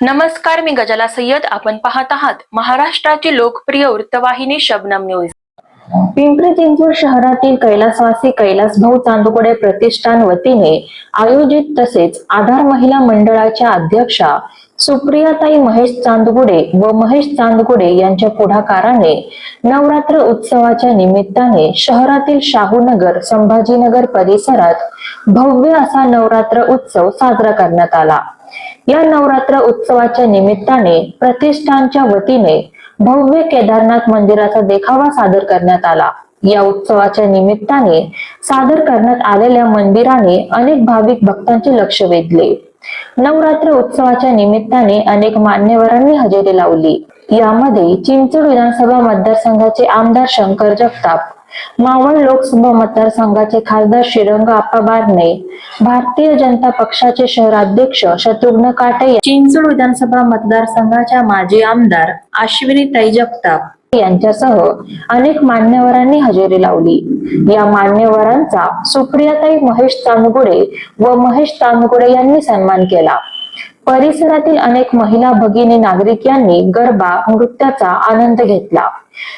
नमस्कार मी गजाला सय्यद. आपण पाहत आहात महाराष्ट्राची लोकप्रिय वृत्तवाहिनी शबनम न्यूज. पिंपरी चिंचवड शहरातील कैलासवासी कैलास भाऊ चांदुकडे प्रतिष्ठान वतीने आयोजित तसेच आधार महिला मंडळाच्या अध्यक्षा सुप्रियाताई महेश चांदगुडे व महेश चांदगुडे यांच्या पुढाकाराने नवरात्र उत्सवाच्या निमित्ताने शहरातील शाहूनगर संभाजीनगर परिसरात भव्य असा नवरात्र उत्सव साजरा करण्यात आला. या नवरात्र उत्सवाच्या निमित्ताने प्रतिष्ठानच्या वतीने भव्य केदारनाथ मंदिराचा देखावा सादर करण्यात आला. या उत्सवाच्या निमित्ताने सादर करण्यात आलेल्या मंदिराने अनेक भाविक भक्तांचे लक्ष वेधले. नवरात्र उत्सवाच्या निमित्ताने अनेक मान्यवरांनी हजेरी लावली. यामध्ये चिंचूड विधानसभा मतदारसंघाचे आमदार शंकर जगताप मावळ लोकसभा मतदारसंघाचे खासदार श्रीरंग आप्पा बारणे भारतीय जनता पक्षाचे शहराध्यक्ष शत्रुघ्न काटे चिंचवड विधानसभा मतदारसंघाच्या माजी आमदार आश्विनीताई जगताप यांच्यासह अनेक मान्यवरांनी हजेरी लावली. या मान्यवरांचा सुप्रियाताई महेश तानगुडे व महेश तानगुडे यांनी सन्मान केला. परिसरातील अनेक महिला भगिनी नागरिक यांनी गरबा नृत्याचा आनंद घेतला.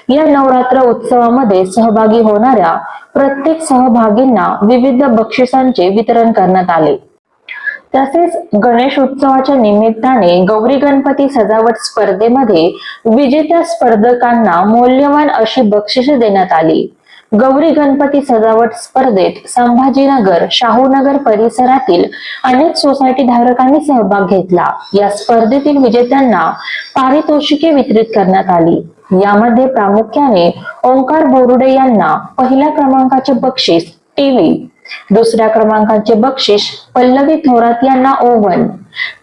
या नवरात्र उत्सवामध्ये सहभागी होणाऱ्या प्रत्येक सहभागींना विविध बक्षिसांचे वितरण करण्यात आले. तसेच गणेश उत्सवाच्या निमित्ताने गौरी गणपती सजावट स्पर्धेमध्ये विजेत्या स्पर्धकांना मौल्यवान अशी बक्षिसे देण्यात आली. गौरी गणपती सजावट स्पर्धेत संभाजीनगर शाहूनगर परिसरातील अनेक सोसायटी धारकांनी सहभाग घेतला. या स्पर्धेतील विजेत्यांना पारितोषिके वितरित करण्यात आली. यामध्ये प्रामुख्याने ओंकार बोरुडे यांना पहिल्या क्रमांकाचे बक्षीस टीव्ही दुसऱ्या क्रमांकाचे बक्षीस पल्लवी थोरात यांना ओव्हन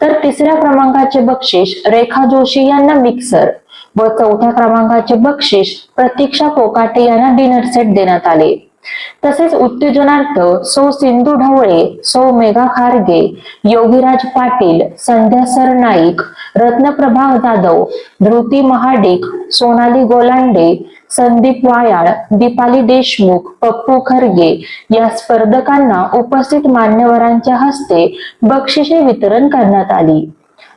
तर तिसऱ्या क्रमांकाचे बक्षीस रेखा जोशी यांना मिक्सर व चौथ्या क्रमांकाचे बक्षीस प्रतीक्षा कोकाटे यांना डिनर सेट देण्यात आले. तसेच उत्तेजनार्थ सौ सिंधू ढवळे सौ मेघा खारगे योगीराज पाटील संध्या सरनाईक रत्नप्रभा जाधव धृती महाडिक सोनाली गोलांडे संदीप वायाळ दीपाली देशमुख पप्पू खरगे या स्पर्धकांना उपस्थित मान्यवरांच्या हस्ते बक्षिसे वितरण करण्यात आली.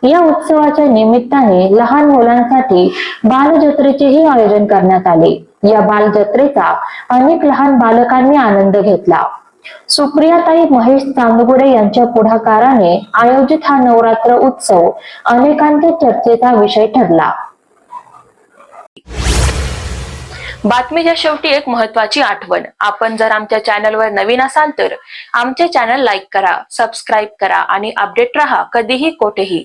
या उत्सवाच्या निमित्ताने लहान मुलांसाठी बालजत्रेचेही आयोजन करण्यात आले. या बालजत्रेचा अनेक लहान बालकांनी आनंद घेतला. सुप्रियाताई महेश चांदगुडे यांच्या पुढाकाराने आयोजित हा नवरात्र उत्सव अनेकांच्या चर्चेचा विषय ठरला. बातमीच्या शेवटी एक महत्वाची आठवण. आपण जर आमच्या चॅनलवर नवीन असाल तर आमचे चॅनल लाईक करा सबस्क्राईब करा आणि अपडेट रहा कधीही कोठेही.